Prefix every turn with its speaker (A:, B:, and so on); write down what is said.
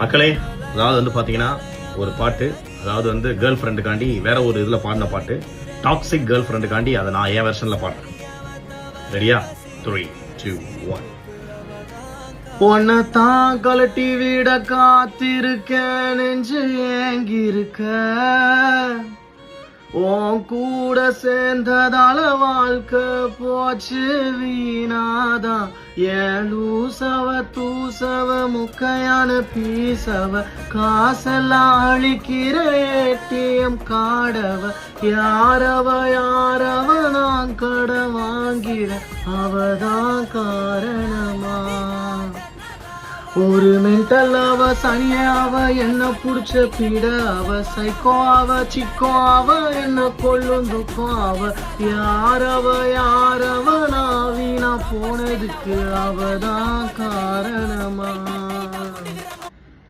A: மக்களே அதாவது வந்து பார்த்தீங்கன்னா ஒரு பாட்டு அதாவது வந்து கேர்ள் ஃப்ரெண்டுக்காண்டி வேற ஒரு இதுல பாடின பாட்டு. டாக்ஸிக் கேர்ள் ஃப்ரெண்டுக்காண்டி அதை நான் என் வெர்ஷனில் பாடுறேன். ரெடியா த்ரீ டூ ஒன் உன்னை தான் கலட்டி விட காத்திருக்க நெஞ்சு ஏங்கிருக்க உன் கூட சேர்ந்ததால வாழ்க்கை போச்சு வீணாதான் ஏன் லூசவ தூசவ முக்கையான பீசவ காசெல்லாம் அழிக்கிற ஏடிஎம் காடவ. யாரவ யாரவ நான் கடை வாங்கிட அவதான் காரணமா. ஒரு மென்டல் அவ சனிய அவ என்ன புடிச்ச பீட அவ சைக்கோ அவ சிக்கோ அவ என்ன கொள்ளும் துக்கம் அவ யாரவ யாரவ நான் வீணா போனதுக்கு அவதான் கா